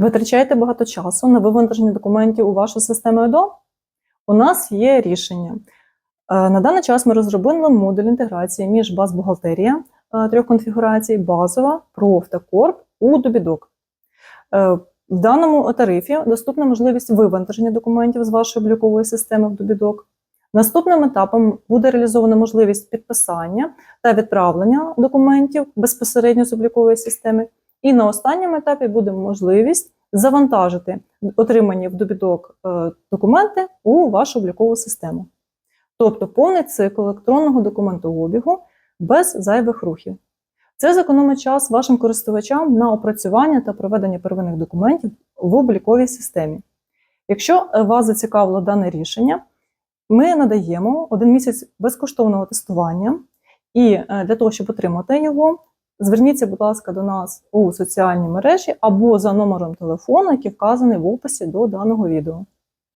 Витрачаєте багато часу на вивантаження документів у вашу систему ЕДО? У нас є рішення. Е, На даний час ми розробили модуль інтеграції між баз бухгалтерія е, трьох конфігурацій, базова, проф та корп у Добідок. Е, В даному тарифі доступна можливість вивантаження документів з вашої облікової системи в Добідок. Наступним етапом буде реалізована можливість підписання та відправлення документів безпосередньо з облікової системи. І на останньому етапі буде можливість завантажити отримані в добідок е, документи у вашу облікову систему. Тобто повний цикл електронного документообігу без зайвих рухів. Це зекономить час вашим користувачам на опрацювання та проведення первинних документів в обліковій системі. Якщо е, вас зацікавило дане рішення, ми надаємо один місяць безкоштовного тестування, і е, для того, щоб отримати його, зверніться, будь ласка, до нас у соціальній мережі або за номером телефону, який вказаний в описі до даного відео.